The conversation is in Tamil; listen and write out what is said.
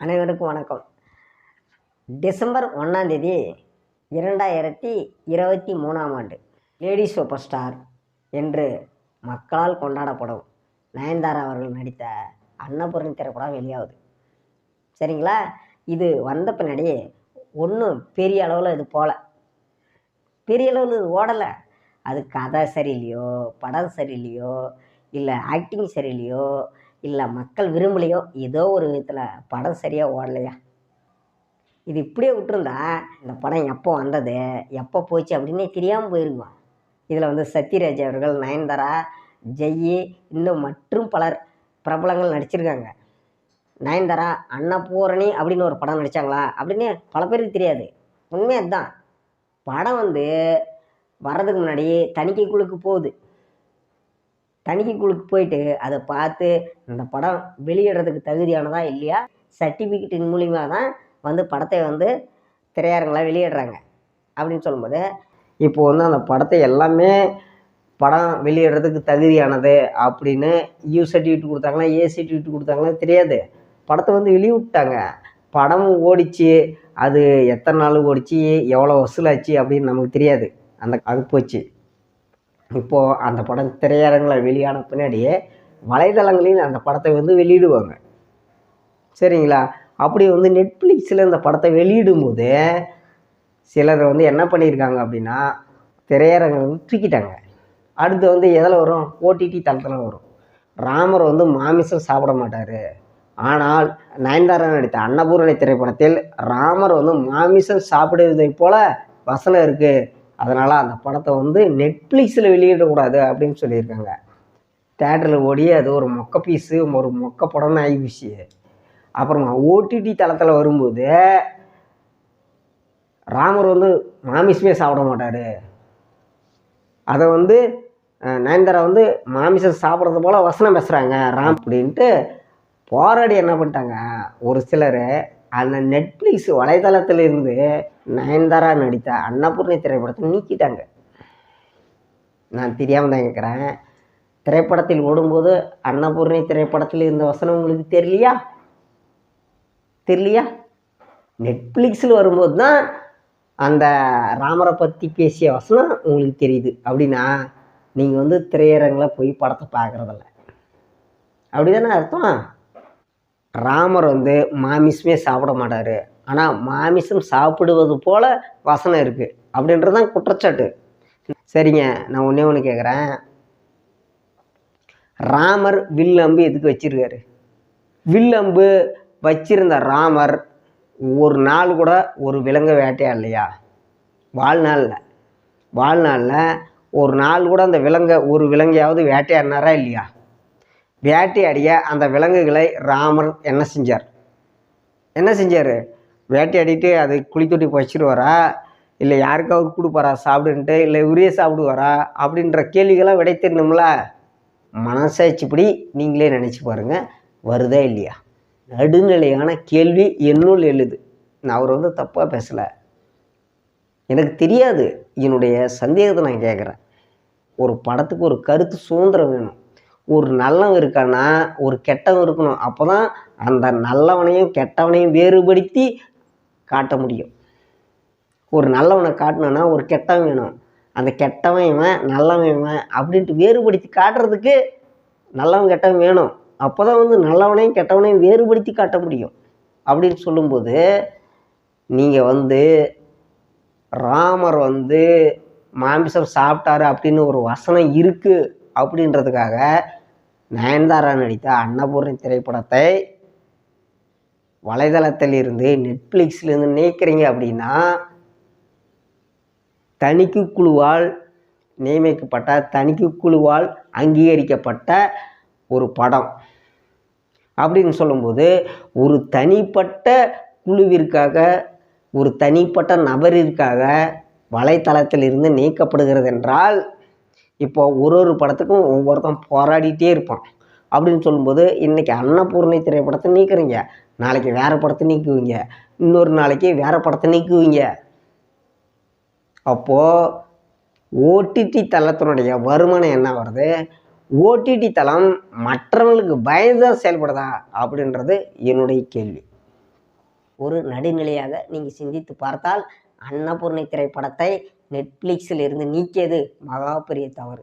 அனைவருக்கும் வணக்கம். டிசம்பர் ஒன்றாம் தேதி இரண்டாயிரத்தி இருபத்தி மூணாம் ஆண்டு லேடி சூப்பர் ஸ்டார் என்று மக்களால் கொண்டாடப்படும் நயன்தாரா அவர்கள் நடித்த அன்னபூரணி திரைப்படம் வெளியாகுது. சரிங்களா? இது வந்த பின்னாடி ஒன்றும் பெரிய அளவில் இது போகல பெரிய அளவில் இது ஓடலை. அது கதை சரியில்லையோ படம் சரியில்லையோ இல்லை ஆக்டிங் சரியில்லையோ இல்லை மக்கள் விரும்பலையோ ஏதோ ஒரு விதத்தில் படம் சரியாக ஓடலையா? இது இப்படியே விட்டுருந்தா இந்த படம் எப்போ வந்தது எப்போ போச்சு அப்படின்னே தெரியாமல் போயிருக்கும்? இதில் வந்து சத்யராஜ் அவர்கள் நயன்தாரா ஜெயி இன்னும் மற்றும் பலர் பிரபலங்கள் நடிச்சிருக்காங்க. நயன்தாரா அன்னபூரணி அப்படின்னு ஒரு படம் நடித்தாங்களா அப்படின்னு பல பேருக்கு தெரியாது. உண்மையாக தான் படம் வந்து வர்றதுக்கு முன்னாடி தணிக்கை குழுக்கு போகுது. தணிக்கைக்குழுக்கு போயிட்டு அதை பார்த்து இந்த படம் வெளியிடுறதுக்கு தகுதியானதா இல்லையா? சர்டிஃபிகேட்டின் மூலிமா தான் வந்து படத்தை வந்து திரையரங்கில் வெளியிடுறாங்க அப்படின்னு சொல்லும்போது இப்போ வந்து அந்த படத்தை எல்லாமே படம் வெளியிடுறதுக்கு தகுதியானது அப்படின்னு யூ சர்டிஃபிகேட் கொடுத்தாங்களா ஏ சர்டிஃபிகேட் கொடுத்தாங்களா தெரியாது. படத்தை வந்து வெளியிட்டாங்க படம் ஓடிச்சு அது எத்தனை நாள் ஓடிச்சு எவ்வளோ வசூலாச்சு அப்படின்னு நமக்கு தெரியாது. அந்த அது போச்சு. இப்போது அந்த படம் திரையரங்கில் வெளியான பின்னாடியே வலைதளங்களில் அந்த படத்தை வந்து வெளியிடுவாங்க. சரிங்களா? அப்படி வந்து நெட்ஃப்ளிக்ஸில் இந்த படத்தை வெளியிடும்போது சிலர் வந்து என்ன பண்ணியிருக்காங்க அப்படின்னா திரையரங்கை வந்து தூக்கிட்டாங்க. அடுத்து வந்து எதில் வரும்? ஓடிடி தளத்தில் வரும். ராமர் வந்து மாமிசம் சாப்பிட மாட்டார். ஆனால் நயன்தாரா நடித்த அன்னபூரணி திரைப்படத்தில் ராமர் வந்து மாமிசம் சாப்பிடுவதை போல வசனம் இருக்குது அதனால் அந்த படத்தை வந்து நெட்ஃப்ளிக்ஸில் வெளியிடக்கூடாது அப்படின்னு சொல்லியிருக்காங்க. தேட்டரில் ஓடி அது ஒரு மொக்க பீஸு ஒரு மொக்க படம்னு ஆகிப்போச்சு அப்புறமா ஓடிடி தளத்தில் வரும்போது ராமர் வந்து மாமிசமே சாப்பிட மாட்டார். அதை வந்து நயன்தாரா வந்து மாமிசம் சாப்பிட்றது போல் வசனம் பேசுகிறாங்க ராம் அப்படின்ட்டு போராடி என்ன பண்ணிட்டாங்க ஒரு சிலர் அந்த நெட்ஃப்ளிக்ஸ் வலைதளத்திலிருந்து நயன்தாரா நடித்த அன்னபூர்ணி திரைப்படத்தை நீக்கிட்டாங்க. நான் தெரியாமல் தான் கேட்குறேன் திரைப்படத்தில் ஓடும்போது அன்னபூர்ணி திரைப்படத்தில் இருந்த வசனம் உங்களுக்கு தெரியலையா? தெரியலையா? நெட்ஃப்ளிக்ஸில் வரும்போது தான் அந்த ராமரை பற்றி பேசிய வசனம் உங்களுக்கு தெரியுது. அப்படின்னா நீங்கள் வந்து திரையரங்கில் போய் படத்தை பார்க்குறதில்ல. அப்படி தானே அர்த்தம்? ராமர் வந்து மாமிசமே சாப்பிட மாட்டார். ஆனால் மாமிசம் சாப்பிடுவது போல் வசனம் இருக்குது அப்படின்றது தான் குற்றச்சாட்டு. சரிங்க நான் ஒன்றே ஒன்று கேட்குறேன் ராமர் வில் அம்பு எதுக்கு வச்சிருக்காரு? வில் அம்பு வச்சிருந்த ராமர் ஒரு நாள் கூட ஒரு விலங்கை வேட்டையாடலையா? வாழ்நாளில். வாழ்நாளில் ஒரு நாள் கூட அந்த விலங்கை ஒரு விலங்கையாவது வேட்டையாடினாரா இல்லையா? வேட்டையாடிய அந்த விலங்குகளை ராமர் என்ன செஞ்சார்? என்ன செஞ்சார்? வேட்டையாடிட்டு அது குழி தொட்டி வச்சிருவாரா இல்லை யாருக்காவது கொடுப்பாரா? சாப்பிடுன்ட்டு இல்லை உரிய சாப்பிடுவாரா? அப்படின்ற கேள்விகளாம் விடை தெரியணும்ல மனசாட்சிப்படி நீங்களே நினச்சி பாருங்கள் வருதா இல்லையா? நடுநிலையான கேள்வி என்னுள் எழுது. நான் அவர் வந்து தப்பாக பேசலை. எனக்கு தெரியாது. என்னுடைய சந்தேகத்தை நான் கேட்குறேன். ஒரு படத்துக்கு ஒரு கருத்து சுதந்திரம் வேணும். ஒரு நல்லவன் இருக்கான்னா ஒரு கெட்டவன் இருக்கணும். அப்போ தான் அந்த நல்லவனையும் கெட்டவனையும் வேறுபடுத்தி காட்ட முடியும். ஒரு நல்லவனை காட்டணும்னா ஒரு கெட்டவன் வேணும். அந்த கெட்டவன் இவன் நல்லவன் இவன் அப்படின்ட்டு வேறுபடுத்தி காட்டுறதுக்கு நல்லவன் கெட்டவன் வேணும். அப்போ தான் வந்து நல்லவனையும் கெட்டவனையும் வேறுபடுத்தி காட்ட முடியும். அப்படின்னு சொல்லும்போது நீங்கள் வந்து ராமர் வந்து மாமிசம் சாப்பிட்டாரு அப்படின்னு ஒரு வசனம் இருக்குது அப்படின்றதுக்காக நயன்தாரா நடித்த அன்னபூர்ணி திரைப்படத்தை வலைதளத்தில் இருந்து நெட்ஃப்ளிக்ஸ்லேருந்து நீக்கிறீங்க அப்படின்னா தணிக்கை குழுவால் நியமிக்கப்பட்ட தணிக்கை குழுவால் அங்கீகரிக்கப்பட்ட ஒரு படம். அப்படின்னு சொல்லும்போது ஒரு தனிப்பட்ட குழுவிற்காக ஒரு தனிப்பட்ட நபரிற்காக வலைத்தளத்திலிருந்து நீக்கப்படுகிறது என்றால் இப்போ ஒரு ஒரு படத்துக்கும் ஒவ்வொருத்தன் போராடிட்டே இருப்பான். அப்படின்னு சொல்லும்போது இன்றைக்கி அன்னபூர்ணை திரைப்படத்தை நீக்குறீங்க. நாளைக்கு வேறு படத்தை நீக்குவீங்க. இன்னொரு நாளைக்கு வேறு படத்தை நீக்குவீங்க. அப்போது ஓடிடி தளத்தினுடைய வருமானம் என்ன வருது? ஓடிடி தளம் மற்றவங்களுக்கு பயந்தான் செயல்படுதா? அப்படின்றது என்னுடைய கேள்வி. ஒரு நடுநிலையாக நீங்கள் சிந்தித்து பார்த்தால் அன்னபூர்ணி திரைப்படத்தை நெட்ஃப்ளிக்ஸில் இருந்து நீக்கியது மகா பெரிய தவறு.